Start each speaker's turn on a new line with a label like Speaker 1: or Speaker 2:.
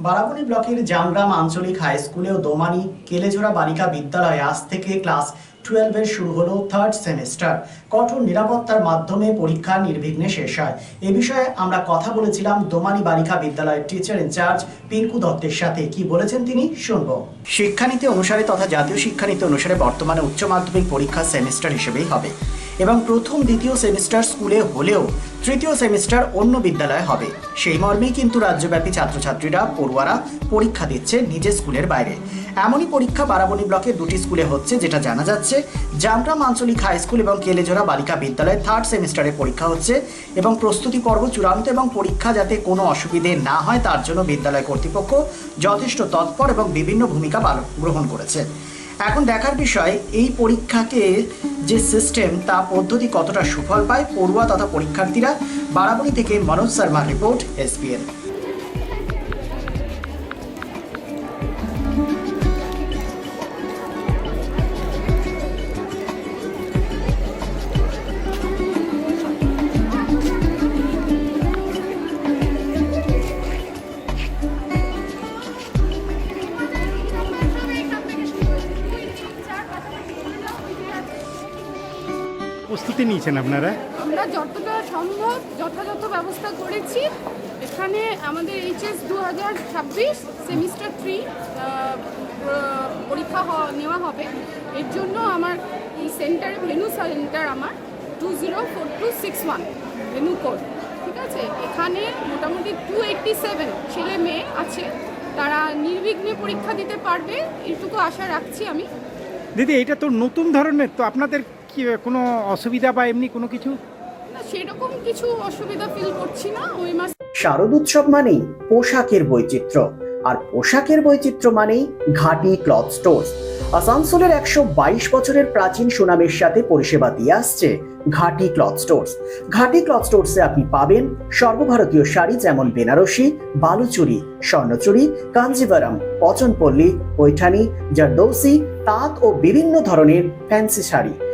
Speaker 1: বারাবণী ব্লকের জামগ্রাম আঞ্চলিক হাই স্কুলে ও দোমানি কেলেজোড়া বালিকা বিদ্যালয়ে আজ থেকে ক্লাস টুয়েলভের শুরু হলো থার্ড সেমিস্টার কঠোর নিরাপত্তার মাধ্যমে পরীক্ষা নির্বিঘ্নে শেষ হয়। এ বিষয়ে আমরা কথা বলেছিলাম দোমানি বালিকা বিদ্যালয়ের টিচার ইনচার্জ পিঙ্কু দত্তের সাথে। কি বলেছেন তিনি? শুনব। শিক্ষানীতি অনুসারে তথা জাতীয় শিক্ষানীতি অনুসারে বর্তমানে উচ্চ মাধ্যমিক পরীক্ষা সেমিস্টার হিসেবেই হবে। এবং প্রথম, দ্বিতীয় সেমিস্টার স্কুলে হলেও তৃতীয় সেমিস্টার অন্য বিদ্যালয়ে হবে। সেই মর্মেই কিন্তু রাজ্যব্যাপী ছাত্রছাত্রীরা পড়ুয়ারা পরীক্ষা দিচ্ছে নিজের স্কুলের বাইরে। এমনই পরীক্ষা বারাবণী ব্লকে দুটি স্কুলে হচ্ছে, যেটা জানা যাচ্ছে। জামগ্রাম আঞ্চলিক হাই স্কুল এবং কেলেজোড়া বালিকা বিদ্যালয়ে থার্ড সেমিস্টারের পরীক্ষা হচ্ছে এবং প্রস্তুতি পর্ব চূড়ান্ত এবং পরীক্ষা যাতে কোনো অসুবিধে না হয়, তার জন্য বিদ্যালয় কর্তৃপক্ষ যথেষ্ট তৎপর এবং বিভিন্ন ভূমিকা পালন গ্রহণ করেছে। এখন দেখার বিষয়, এই পরীক্ষাকে যে সিস্টেম তা পদ্ধতি কতটা সুফল পায়? পড়ুয়া তথা পরীক্ষার্থীরা বারাবণী থেকে মনোজ শর্মার রিপোর্ট এসপিএন
Speaker 2: প্রস্তুতি নিয়েছেন আপনারা?
Speaker 3: আমরা যতটা সম্ভব যথাযথ ব্যবস্থা করেছি। এখানে আমাদের এইচএস দু হাজার ছাব্বিশ সেমিস্টার থ্রি পরীক্ষা নেওয়া হবে। এর জন্য আমার এই সেন্টারে ভেনু সেন্টার আমার two zero four two six one venue code ঠিক আছে? এখানে মোটামুটি টু এইট্টি সেভেন ছেলে মেয়ে আছে। তারা নির্বিঘ্নে পরীক্ষা দিতে পারবে এইটুকু আশা রাখছি আমি।
Speaker 2: দিদি এটা তো নতুন ধরনের তো আপনাদের কি কোনো অসুবিধা বা এমনি কোনো কিছু?
Speaker 3: না সেরকম কিছু অসুবিধা ফিল করছি না ওই মাস
Speaker 1: শারদ উৎসব মানেই পোশাকের বৈচিত্র্য আর পোশাকের বৈচিত্র্য মানেই ঘাটি ক্লথ স্টোর্স আসানসোলের একশো বাইশ বছরের প্রাচীন সুনামের সাথে পরিষেবা দিয়ে আসছে Ghati cloth stores Ghati cloth স্টোর্সে আপনি পাবেন সর্বভারতীয় শাড়ি যেমন বেনারসি বালুচুরি স্বর্ণচুরি কাঞ্জিভারাম পচনপল্লী পৈঠানি জারদৌসি তাঁত ও বিভিন্ন ধরনের ফ্যান্সি শাড়ি।